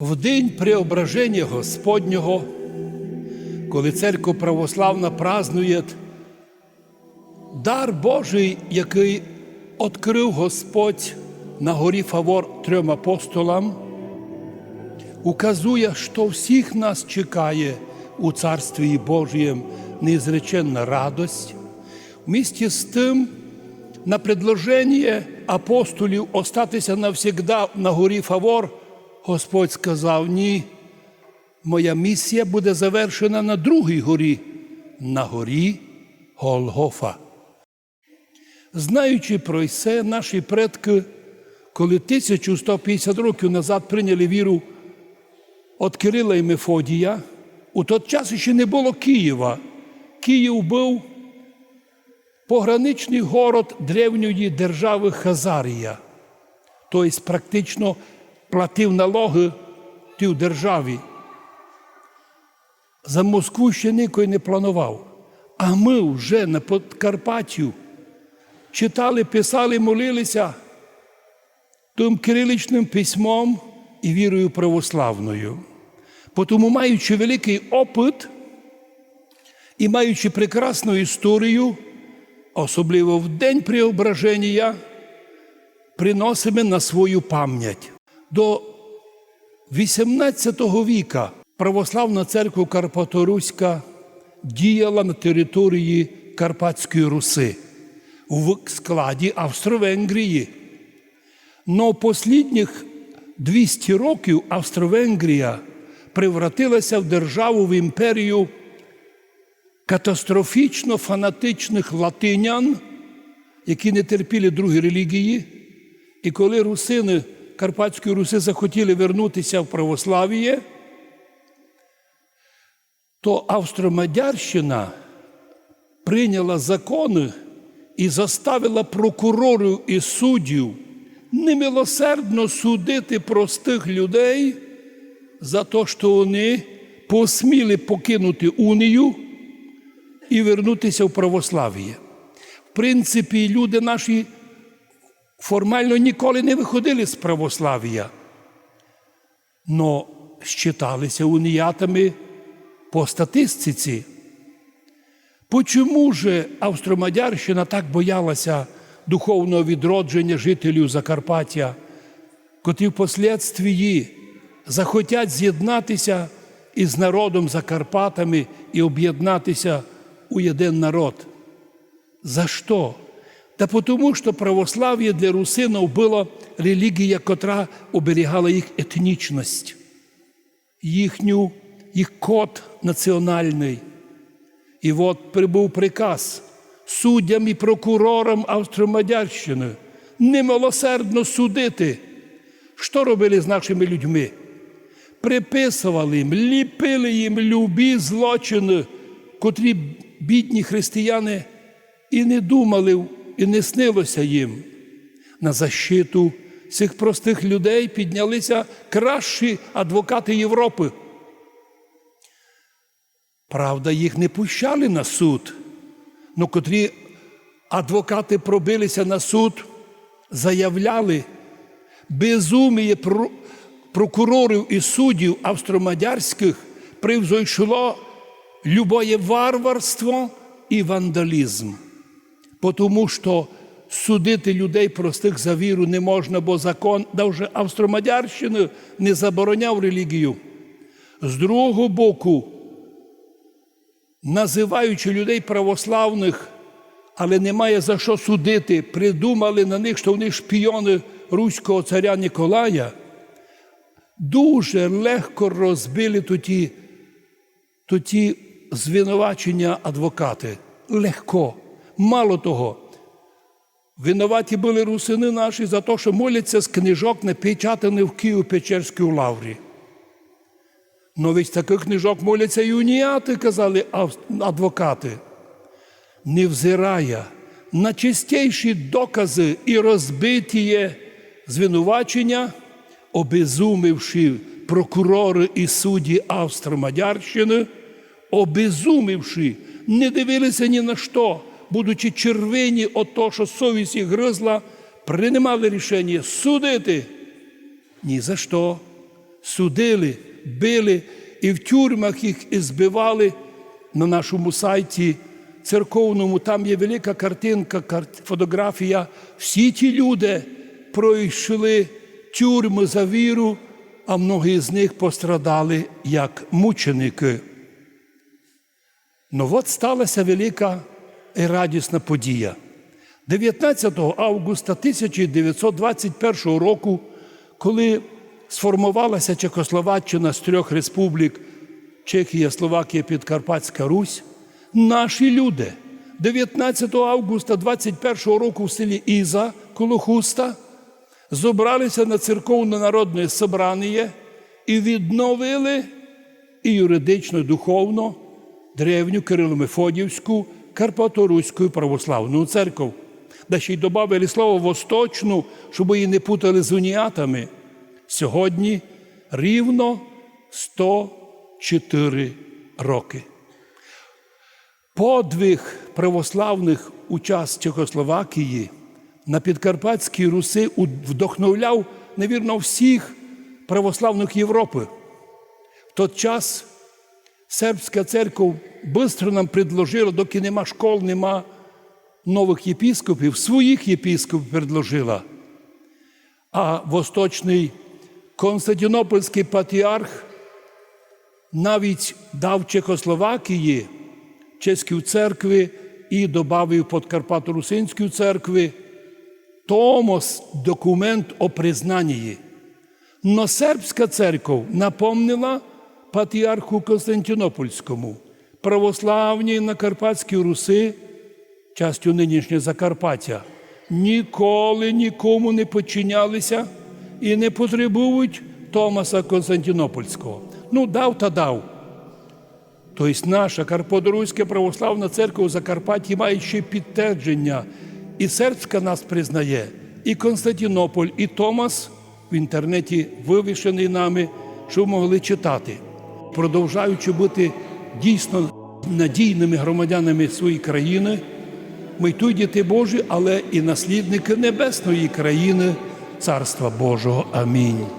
В день преображення Господнього, коли церква православна празнує дар Божий, який відкрив Господь на горі Фавор трьом апостолам, указує, що всіх нас чекає у Царстві Божієм неізреченна радость. Вместе з тим, на предложення апостолів остатися навсегда на горі Фавор, Господь сказав: ні, моя місія буде завершена на другій горі, на горі Голгофа. Знаючи про це, наші предки, коли 1150 років назад прийняли віру від Кирила і Мефодія, у той час ще не було Києва. Київ був пограничний город древньої держави Хазарія, тобто практично платив налоги тій державі. За Москву ще ніхто не планував. А ми вже на Подкарпаттю читали, писали, молилися тим кириличним письмом і вірою православною. Тому, маючи великий опит і маючи прекрасну історію, особливо в день преображення, приносимо на свою пам'ять. До 18 віка православна церква Карпаторуська діяла на території Карпатської Руси в складі Австро-Венгрії. Но послідніх 200 років Австро-Венгрія превратилася в державу в імперію катастрофічно фанатичних латинян, які не терпіли другі релігії. І коли русини Карпатської Руси захотіли вернутися в православ'я, то Австромадярщина прийняла закони і заставила прокурорів і суддів немилосердно судити простих людей за те, що вони посміли покинути унію і вернутися в православ'я. В принципі, люди наші формально ніколи не виходили з православ'я, но считалися уніятами по статистиці. Почому ж Австромадярщина так боялася духовного відродження жителів Закарпаття, котрі впоследствії захотять з'єднатися із народом Закарпатами і об'єднатися у один народ? За що? Та тому, що православ'я для русинів було релігія, котра оберігала їх етнічність, їхню, їх код національний. І от прибув приказ суддям і прокурорам Австромадярщини немилосердно судити. Що робили з нашими людьми? Приписували їм, ліпили їм любі злочини, котрі бідні християни і не думали, і не снилося їм. На защиту цих простих людей піднялися кращі адвокати Європи. Правда, їх не пущали на суд, але котрі адвокати пробилися на суд, заявляли, безуміє прокурорів і суддів австромадярських привзойшло любое варварство і вандалізм. Тому що судити людей простих за віру не можна, бо закон навіть Австромадярщини не забороняв релігію. З другого боку, називаючи людей православних, але немає за що судити, придумали на них, що вони шпіони руського царя Ніколая, дуже легко розбили тоді, тоді звинувачення адвокати. Легко. Мало того, винуваті були русини наші за те, що моляться з книжок, напечатаних в Києво-Печерській лаврі. Но від таких книжок моляться і уніяти, казали адвокати, невзирає на чистіші докази і розбиті звинувачення, обезумівши прокурори і судді Австро-Мадярщини, обезумівши, не дивилися ні на що, будучи червені от того, що совість їх гризла, приймали рішення судити. Ні за що судили, били і в тюрмах їх і збивали на нашому сайті церковному. Там є велика картинка, фотографія. Всі ті люди пройшли тюрми за віру, а многі з них пострадали як мученики. Ну от сталася велика і радісна подія. 19 августа 1921 року, коли сформувалася Чехословаччина з трьох республік Чехія, Словакія, Підкарпатська Русь, наші люди 19 августа 21 року в селі Іза коло Хуста зібралися на церковне народне собрання і відновили і юридично, і духовно древню Кирило-Мефодівську Карпато-Руську православну церкву. Да ще й додали слово восточну, щоб її не путали з уніатами. Сьогодні рівно 104 роки. Подвиг православних у час Чехословакії на Підкарпатській Руси вдохновляв, невірно, всіх православних Європи. В той час сербська церква швидко нам предложила, доки нема школ, нема нових єпіскопів, своїх єпіскопів предложила. А восточний Константинопольський патріарх навіть дав Чехословакії чеській церкві і додав Подкарпато-Русинської церкви Томос документ о признанні. Но сербська церква напомнила патріарху Константинопольському, православні на Карпатській Руси, частю нинішнього Закарпаття, ніколи нікому не подчинялися і не потребують Томаса Константинопольського. Ну, дав та дав. Тобто наша Карподоруська православна церква у Закарпатті має ще підтвердження. І сербська нас признає, і Константинополь, і Томас в інтернеті вивішений нами, що могли читати, продовжаючи бути дійсно надійними громадянами своєї країни, ми той діти Божі, але і наслідники небесної країни, Царства Божого. Амінь.